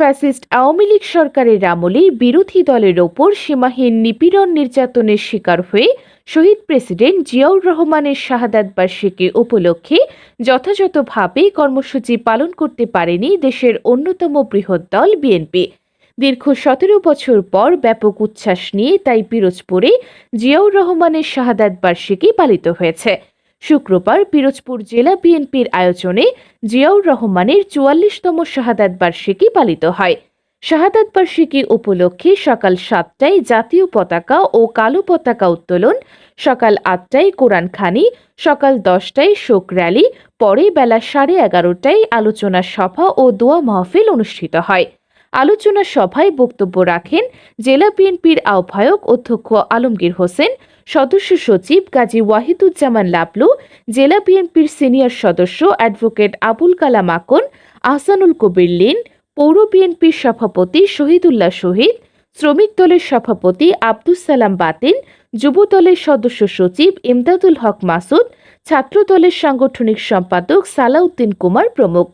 Fascist Awami League সরকারের আমলে বিরোধী দলের ওপর সীমাহীন নিপীড়ন নির্যাতনের শিকার হয়ে শহীদ প্রেসিডেন্ট জিয়াউর রহমানের শাহাদাত বার্ষিকী উপলক্ষে যথাযথভাবে কর্মসূচি পালন করতে পারেনি দেশের অন্যতম বৃহৎ দল বিএনপি। দীর্ঘ সতেরো বছর পর ব্যাপক উচ্ছ্বাস নিয়ে তাই পিরোজপুরে জিয়াউর রহমানের শাহাদাত বার্ষিকী পালিত হয়েছে। শুক্রবার পিরোজপুর জেলা বিএনপির আয়োজনে জিয়াউর রহমানের চুয়াল্লিশতম শাহাদাত বার্ষিকী পালিত হয়। শাহাদাত বার্ষিকী উপলক্ষে সকাল সাতটায় জাতীয় পতাকা ও কালো পতাকা উত্তোলন, সকাল আটটায় কোরআন খানি, সকাল দশটায় শোক র্যালি, পরে বেলা সাড়ে এগারোটায় আলোচনা সভা ও দোয়া মাহফিল অনুষ্ঠিত হয়। আলোচনা সভায় বক্তব্য রাখেন জেলা বিএনপির আহ্বায়ক অধ্যক্ষ আলমগীর হোসেন সদস্য সচিব গাজী ওয়াহিদুজ্জামান লাবলু, জেলা বিএনপির সিনিয়র সদস্য অ্যাডভোকেট আবুল কালাম আকন, আহসানুল কবির লিন, পৌর বিএনপির সভাপতি শহীদুল্লাহ শহীদ, শ্রমিক দলের সভাপতি আব্দুস সালাম বাতিন, যুব দলের সদস্য সচিব ইমদাদুল হক মাসুদ, ছাত্র দলের সাংগঠনিক সম্পাদক সালাউদ্দিন কুমার প্রমুখ।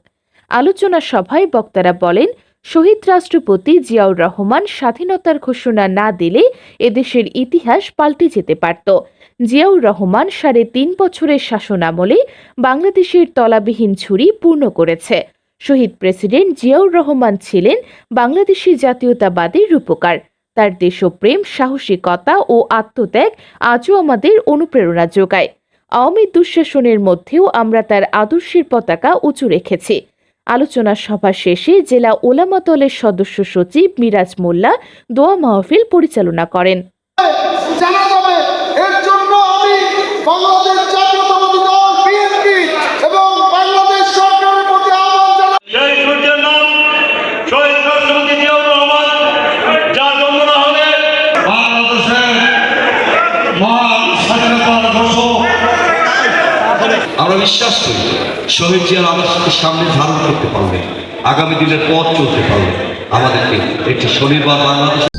আলোচনা সভায় বক্তারা বলেন শহীদ রাষ্ট্রপতি জিয়াউর রহমান স্বাধীনতার ঘোষণা না দিলে এদেশের ইতিহাস পাল্টে যেতে পারত। জিয়াউর রহমান সাড়ে তিন বছরের শাসনামলে বাংলাদেশের তলাবিহীন ঝুড়ি পূর্ণ করেছে। শহীদ প্রেসিডেন্ট জিয়াউর রহমান ছিলেন বাংলাদেশি জাতীয়তাবাদের রূপকার। তার দেশপ্রেম, সাহসিকতা ও আত্মত্যাগ আজও আমাদের অনুপ্রেরণা যোগায়। আওয়ামী দুঃশাসনের মধ্যেও আমরা তার আদর্শের পতাকা উঁচু রেখেছি। আলোচনা সভা শেষে জেলা ওলামা দলের সদস্য সচিব মিরাজ মোল্লা দোয়া মাহফিল পরিচালনা করেন। আমরা বিশ্বাস করি শহীদ জিয়ার আদর্শকে সামনে ধারণ করতে পারবে। আগামী দিনের পথ চলতে পারবে। আমাদেরকে একটি শনিবার বাংলাদেশ